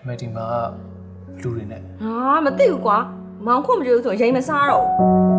ဒါပေမဲ့ဒီမှာလူတွေနဲ့ဟာမသိဘူးကွာမောင်ခွင့်မကြဘူးဆိုရင်ရိမ်မစားတော့ဘူး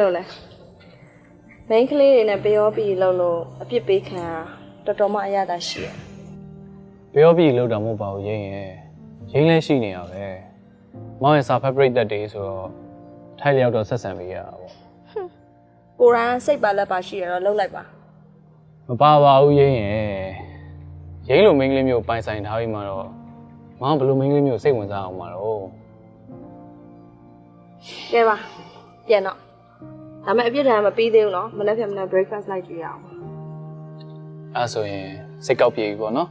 လိုလဲမိန်းကလေးတွေနဲ့ပျောပြီးလှုပ်လို့အပြစ်ပေးခံရတာတော်တော်မှအရသာရှိရပြောပြီးလောက်တာမဟုတ်ပါဘူးရင်းရဲ့ရင်းလဲရှိနေရပဲမောင်ရဲ့စာ fabric တက်တေးဆိုတော့ထိုက်လျောက်တော့ဆက်ဆံပေးရတာပေါ့ကိုရန်စိတ်ပါလက်ပါရှိရတော့လှုပ်လိုက်ပါမပါပါဘူးရင်းရဲ့ရင်းလိုမိန်းကလေးမျိုးပိုင်ဆိုင်ထားပြီးမှတော့မောင်ဘယ်လိုမိန်းကလေးမျိုးစိတ်ဝင်စားအောင်မှာတော့ကဲပါပြန်တော့ ဒါပေမဲ့အပြစ်ဒဏ်မပြီးသေးဘူးနော်မနေ့ကမနေ့ breakfast လိုက်ကြည့်ရအောင်အဲဆိုရင်စိတ်ကောက်ပြေပြီပေါ့နော်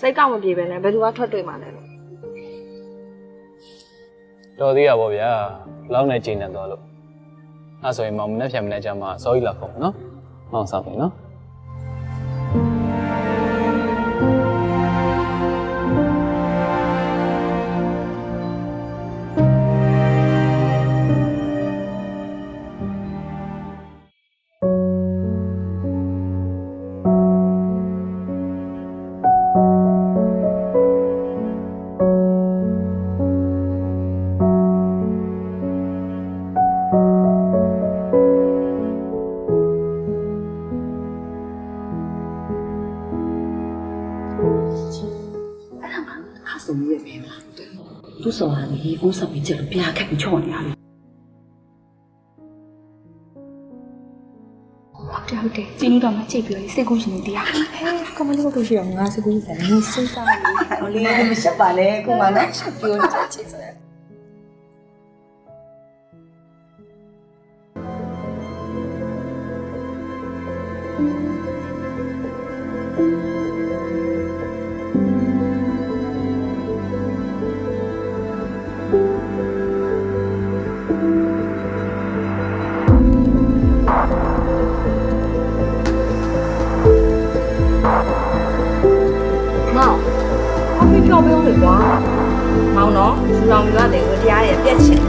စိတ်ကောက်မပြေပဲနဲ့ဘယ်သူကထွက်တွေ့မှလဲလို့တော်သေးရပါဗျာလောက်နေချိန်နေတော့လို့အဲဆိုရင်မောင်မနေ့ဖြန်မနေ့ကျမှစောကြီးလာခေါ်နော်မောင်ဆောင်ပြီနော် ဆိုတာလေရေကိုးဆက်ပြီးချက်လို့ပြာခက်ပြီးချော့နေရပြီဟုတ်တယ်ဟုတ်တယ်ကျင်းတော့မချိတ်ပြီးစိတ်ကူးရှင်နေတရားဟဲ့ကမလေးကိုရှိရငါစိတ်ကူးရှင်နေစိတ်စားနေဟိုလေးကမရှက်ပါနဲ့ကိုမနော်ရှက်ပြောနေချစ်စရာ မောင်အဖေပြောပြောလေကွာမောင်နော်စူလောင်ပြတဲ့ဝတရားရဲ့ပြက်ချင်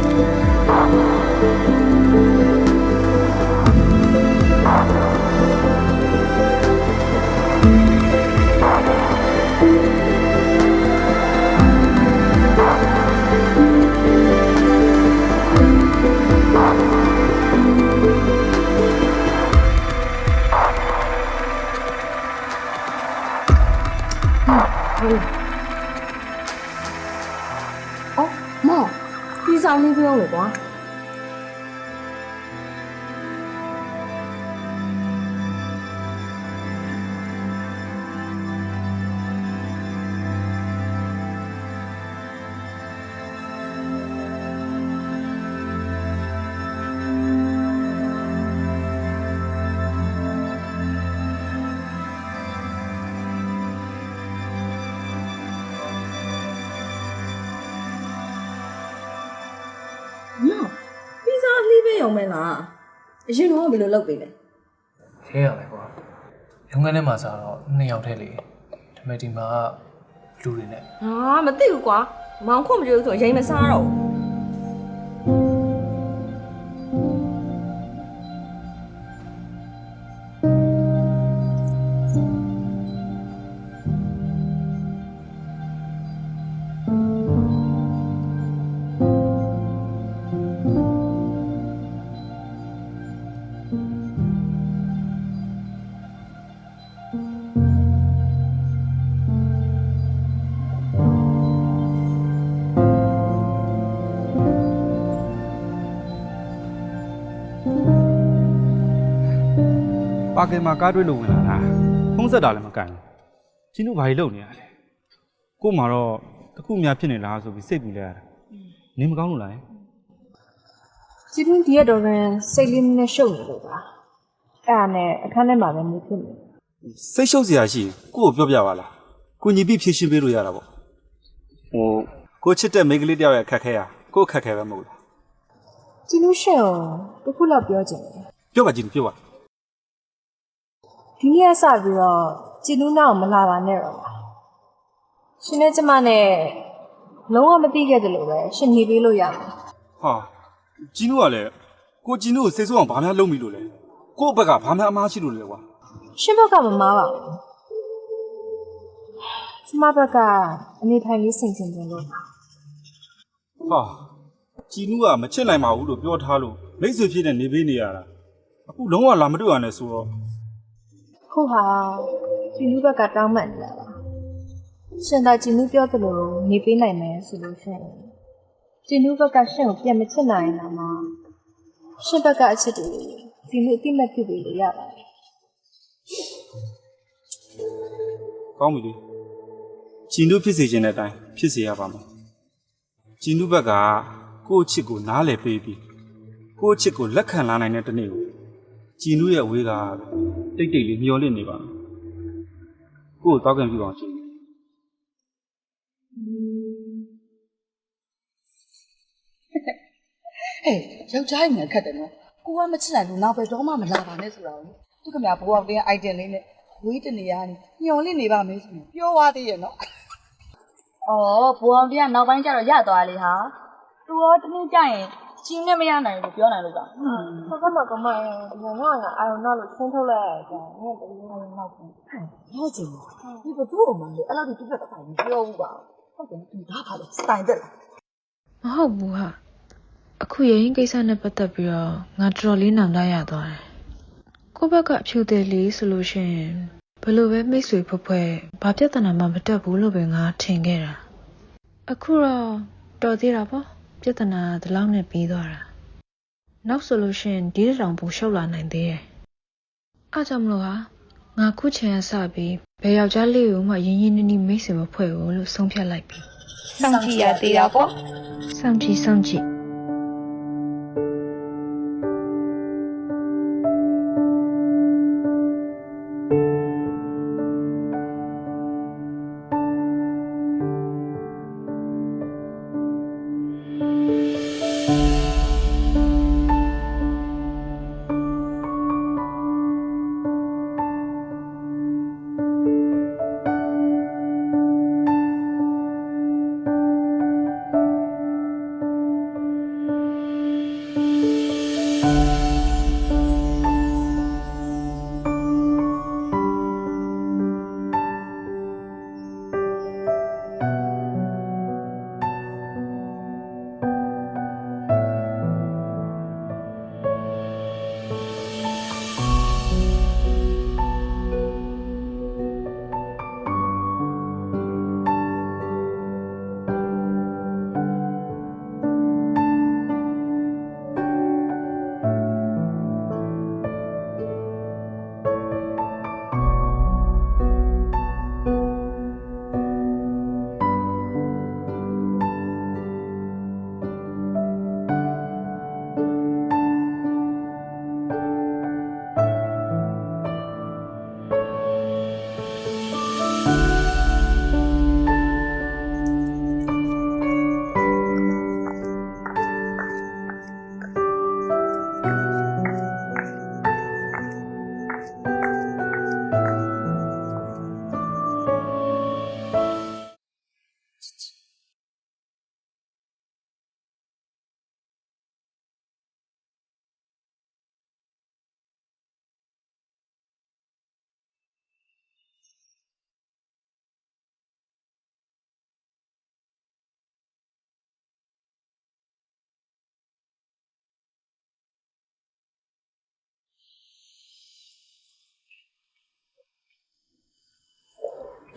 လေးပဲရုံမဲလားအရင်တော့ဘယ်လိုလုပ်ပေးလဲရဲရမယ်ကွာရုံးခန်းထဲမှာစားတော့နှစ်ယောက်တည်းလေဒါပေမဲ့ဒီမှာလူတွေနဲ့ဟာမသိဘူးကွာမောင်ခွန်မကြိုးဆိုရင်မစားတော့ဘူး ပါကင်မှာကားတွေ့လို့ဝင်လာတာဖုံးဆက်တာလည်းမကန်ဘူးချင်းတို့ဘာကြီးလုပ်နေရလဲကို့မှာတော့တစ်ခုများဖြစ်နေလားဆိုပြီးစိတ်ပူလဲရတာနေမကောင်းလို့လားကျင်းဒီရက်တော့ရင်စိတ်လေးနဲ့ရှုပ်နေလို့ပါအဲ့ဒါနဲ့အခန်းထဲမှာပဲနေဖြစ်နေစိတ်ရှုပ်စရာရှိရင်ကို့ကိုပြောပြပါလားကိုညီပြဖြည့်ရှင်းပေးလို့ရတာပေါ့ဟိုကိုချစ်တဲ့မိန်းကလေးတယောက်ရဲ့အခက်ခဲရကို့အခက်ခဲပဲမဟုတ်လားကျင်းလို့ရှင့်ကိုတစ်ခုလောက်ပြောချင်တယ်ပြောပါကြည့်ပြောပါ ဒီနေ့ကစပြီးတော့ကျင်းလို့နောက်မလာပါနဲ့တော့ပါရှင်နဲ့ကျမနဲ့လုံးဝမသိခဲ့တယ်လို့ပဲရှင်နေပေးလို့ရမှာဟာဂျီနူကလည်းကိုဂျီနူကိုစိတ်ဆိုးအောင်ဘာများလုပ်မိလို့လဲကို့ဘက်ကဘာများအမားရှိလို့လဲကွာရှင်ဘက်ကမမားပါဘူးကျမဘက်ကအနေထိုင်လေးဆင်ခြင်ကြလို့ပါဟာဂျီနူကမချစ်နိုင်ပါဘူးလို့ပြောထားလို့မိတ်ဆွေဖြစ်တဲ့နေပေးနေရတာအခုလုံးဝလာမတွေ့ရနဲ့ဆိုတော့ ခုဟာကျင်းလို့ဘက်ကတောင်းမှန်နေတာပါရှင်သာကျင်းလို့ပြောသလိုနေပေးနိုင်မယ်ဆိုလို့ရှိရင်ကျင်းလို့ဘက်ကရှင်ကိုပြန်မချစ်နိုင်ရင်တော့မှရှင်ဘက်ကအချစ်တွေဒီလိုအတိမတ်ဖြစ်ပြီးလို့ရပါတယ်ကောင်းပြီလေဂျီနူဖြစ်စေခြင်းတဲ့အတိုင်းဖြစ်စေရပါမယ်ဂျီနူဘက်ကကိုယ့်အချစ်ကိုနားလည်ပေးပြီးကိုယ့်အချစ်ကိုလက်ခံလာနိုင်တဲ့တနေ့ကိုဂျီနူရဲ့အဝေးက တိတ်တိတ်လေးမျောလင့်နေပါမယ်ကိုယ့်ကိုတောက်ကန်ပြပါအောင်ဂျီနူဟဲ့ယောက်ျားကြီးငါခတ်တယ်နော်ကိုကမချစ်နိုင်ဘူးနောက်ပဲတော့မှမလာပါနဲ့ဆိုတာကိုသူကမြဘဝတင်း item လေးနဲ့ဝေးတနေရနေညှော်လင့်နေပါမယ်ဆိုရင်ပြောသွားသေးရဲ့နော်။အော်ဘူအောင်တရားနောက်ပိုင်းကျတော့ရသွားလေဟာ။ तू ရောတနေ့ကျရင်ချင်းနဲ့မရနိုင်ဘူးပြောနိုင်လို့ပါ။ဘာကမှကမရဘူးငါငါအာရုံနောက်လို့ဆင်းထုတ်လိုက်ရကြငါတည်းငါနောက်ပြန်ပြောချင်တယ်ဒီဘသူ့အမှလေအဲ့လောက်ဒီပြတ်တော့မပြောဘူးပါဟုတ်တယ်ဒီဘာပါလဲစတိုင်တက်လားမဟုတ်ဘူးဟာအခုရရင်ကိစ္စနဲ့ပတ်သက်ပြီးတော့ငါတော်တော်လေးနောင်တရသွားတယ်ကိုယ့်ဘက်ကအဖြူတယ်လေးဆိုလို့ရှိရင်ဘယ်လိုပဲမိတ်ဆွေဖွဲ့ဖွဲ့ဘာပြဿနာမှမတက်ဘူးလို့ပဲငါထင်ခဲ့တာအခုတော့တော်သေးတာပေါ့ ပြဿနာဒီလောက်နဲ့ပြီးသွားတာနောက်ဆိုလို့ရှိရင်ဒီတစ်တောင်ပူရှုပ်လာနိုင်သေးတယ်အားကြောင့်မလို့ဟာငါခုချိန်ကစပြီးဘယ်ယောက်ျားလေးကိုမှရင်းရင်းနှီးနှီးမိတ်ဆွေမဖွဲ့ဘူးလို့ဆုံးဖြတ်လိုက်ပြီစောင့်ကြည့်ရသေးတာပေါ့စောင့်ကြည့်စောင့်ကြည့်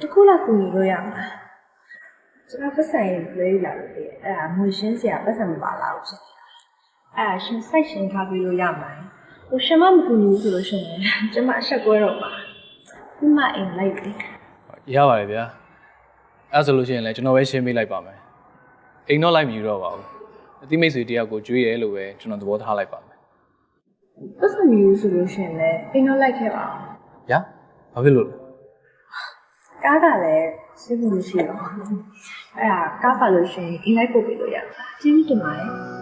တခုလောက်ကူညီလို့ရမှာကျွန်တော်ပတ်စံရေးလေးလာလို့လေအဲ့ဒါငွေရှင်းစရာပတ်စံမပါလာဘူးဖြစ်နေတာအဲ့ဒါရှင်စိုက်ရှင်းထားပြီးလို့ရမှာဟိုရှင်မမကူညီဘူးဆိုလို့ရှိရင်ကျွန်မအဆက်ကွဲတော့မှာဒီမအိမ်လိုက်ပြီရပါတယ်ဗျာအဲ့ဒါဆိုလို့ရှိရင်လည်းကျွန်တော်ပဲရှင်းပေးလိုက်ပါမယ်အိမ်တော့လိုက်မယူတော့ပါဘူးအတိမိတ်ဆွေတယောက်ကိုကြွေးရဲလို့ပဲကျွန်တော်သဘောထားလိုက်ပါမယ်ပတ်စံမယူဘူးဆိုလို့ရှိရင်လည်းအိမ်တော့လိုက်ခဲ့ပါအောင်ညာဘာဖြစ်လို့လဲ ကားကလည်းစိတ်ဝင်မရှိတော့ဘူးအဲ့ဒါကားပါလို့ရှိရင်အိမ်လိုက်ပို့ပေးလို့ရမှာကျေးဇူးတင်ပါတယ်